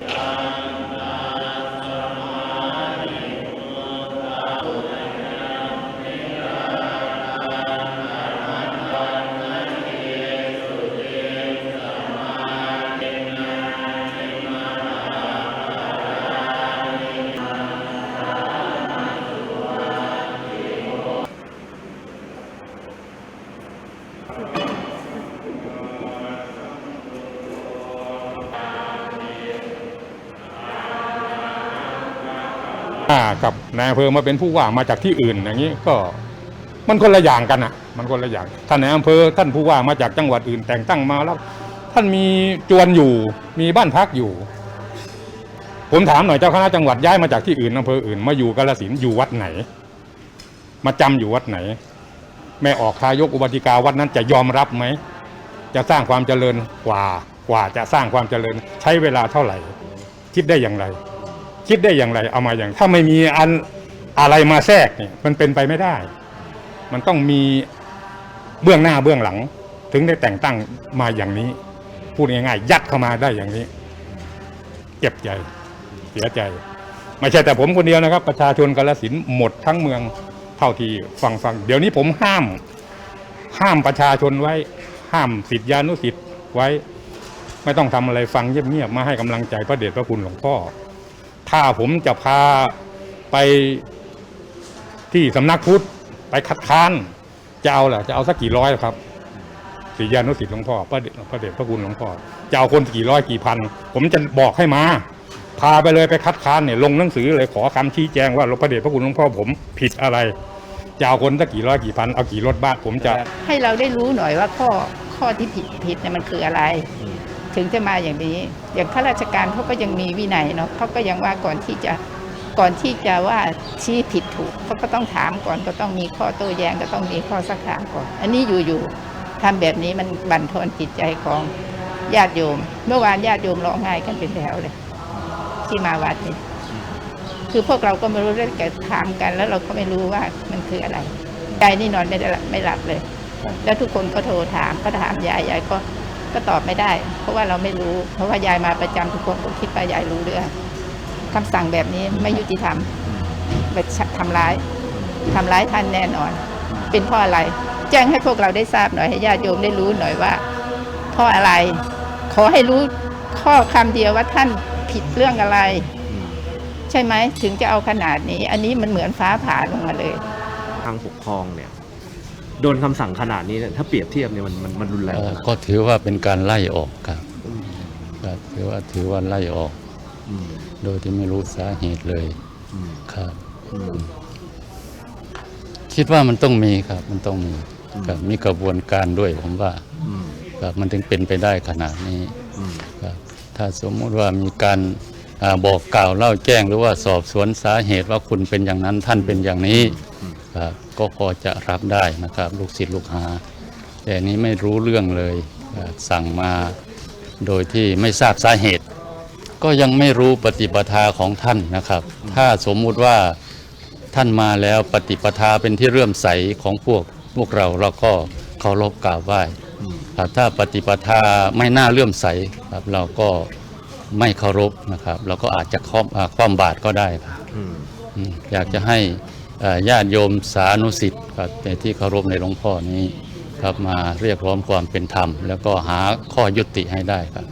Uh... อ่ากับนายอำเภอมาเป็นผู้ว่ามาจากที่อื่นอย่างนี้ก็มันคนละอย่างกันอะ มันคนละอย่างท่านนายอำเภอท่านผู้ว่ามาจากจังหวัดอื่น แต่งตั้งมาแล้วท่านมีจวนอยู่มีบ้านพักอยู่ ผมถามหน่อยเจ้าคณะจังหวัดย้ายมาจากที่อื่นอำเภออื่น มาอยู่กาลสินอยู่วัดไหน มาจำอยู่วัดไหน แม่ออกทายกอุบัติกาวัดนั้นจะยอมรับไหมจะสร้างความเจริญกว่ากว่าจะสร้างความเจริญ ใช้เวลาเท่าไหร่ คิดได้อย่างไร คิดได้อย่างไรเอามาอย่าง ถ้าไม่มีอันอะไรมาแทรกเนี่ยมันเป็นไปไม่ได้ มันต้องมีเบื้องหน้าเบื้องหลัง ถึงได้แต่งตั้งมาอย่างนี้ พูดง่ายๆยัดเข้ามาได้อย่างนี้เจ็บใจเสียใจ ไม่ใช่แต่ผมคนเดียวนะครับ ประชาชนกาลสินหมดทั้งเมืองเท่าที่ฟังฟังเดี๋ยวนี้ผมห้าม ห้ามประชาชนไว้ ห้ามสิทธิานุสิทธิ์ไว้ ไม่ต้องทำอะไรฟังเงียบๆมาให้กำลังใจพระเดชพระคุณหลวงพ่อ ถ้าผมจะพาไปที่สำนักพุทธไปคัดค้านจะเอาเหรอจะเอาสักกี่ร้อยครับสิทธิานุสิทธิ์หลวงพ่อพระเดชพระเดชพระคุณหลวงพ่อจะเอาคนกี่ร้อยกี่พัน ผมจะบอกให้มา พาไปเลยไปคัดค้านเนี่ยลงหนังสือเลยขอคำชี้แจงว่าหลวงพระเดชพระคุณหลวงพ่อผมผิดอะไรจะเอาคนสักกี่ร้อยกี่พันเอากี่รถบ้านผมจะ ให้เราได้รู้หน่อยว่าข้อข้อที่ผิดผิดเนี่ยมันคืออะไร ถึงจะมาอย่างนี้ อย่างข้าราชการเขาก็ยังมีวินัยเนาะเขาก็ยังว่าก่อนที่จะก่อนที่จะว่าชี้ผิดถูกเขาก็ต้องถามก่อนก็ต้องมีข้อโต้แย้งก็ต้องมีข้อสักถามก่อน อันนี้อยู่ๆทำแบบนี้มันบั่นทอนจิตใจของญาติโยม เมื่อวานญาติโยมร้องไห้กันเป็นแถวเลย ที่มาวัดนี่คือพวกเราก็ไม่รู้เรื่องแต่ถามกัน แล้วเราก็ไม่รู้ว่ามันคืออะไรยายนี่นอนไม่ได้ไม่หลับเลย แล้วทุกคนก็โทรถามก็ถามยายยายก็ ก็ตอบไม่ได้ เพราะว่าเราไม่รู้ เพราะว่ายายมาประจำทุกคนก็คิดว่ายายรู้เรื่องคำสั่งแบบนี้ไม่ยุติธรรมไปทำร้ายทำร้ายท่านแน่นอน เป็นเพราะอะไร แจ้งให้พวกเราได้ทราบหน่อยให้ญาติโยมได้รู้หน่อยว่าเพราะอะไร ขอให้รู้ข้อคำเดียวว่าท่านผิดเรื่องอะไร ใช่ไหมถึงจะเอาขนาดนี้ อันนี้มันเหมือนฟ้าผ่าลงมาเลย ทางปกครองเนี่ย โดนคำสั่งขนาดนี้เนี่ยถ้าเปรียบเทียบเนี่ยมันมันมันรุนแรงเอ่อขนาดก็ถือว่าเป็นการไล่ออกครับครับถือว่าถือว่าไล่ออก อืมโดยที่ไม่รู้สาเหตุเลยอืมครับ อืม คิดว่ามันต้องมีครับ มันต้องมีอืม ครับมีกระบวนการด้วยผมว่าอืมครับมันถึงเป็นไปได้ขนาดนี้อืมครับถ้าสมมุติว่ามีการอ่าบอกกล่าวเล่าแจ้งหรือว่าสอบสวนสาเหตุว่าคุณเป็นอย่างนั้นท่านเป็นอย่างนี้ อืมครับ ก็พอจะรับได้นะครับ ลูกศิษย์ลูกหา แต่อันนี้ไม่รู้เรื่องเลยครับสั่งมาโดยที่ไม่ทราบสาเหตุ ก็ยังไม่รู้ปฏิปทาของท่านนะครับ ถ้าสมมุติว่าท่านมาแล้วปฏิปทาเป็นที่เรื่อมใสของพวกพวกเราเราก็เคารพกราบไหว้อืมครับถ้าปฏิปทาไม่น่าเลื่อมใสครับเราก็ไม่เคารพนะครับ เราก็อาจจะคว่ำอ่าคว่ำบาตรก็ได้ครับอืมอืมอยากจะให้เอ่อ ญาติโยมสานุสิทธิ์ครับในที่เคารพในหลวงพ่อนี้ครับมาเรียกร้องความเป็นธรรม แล้วก็หาข้อยุติให้ได้ครับ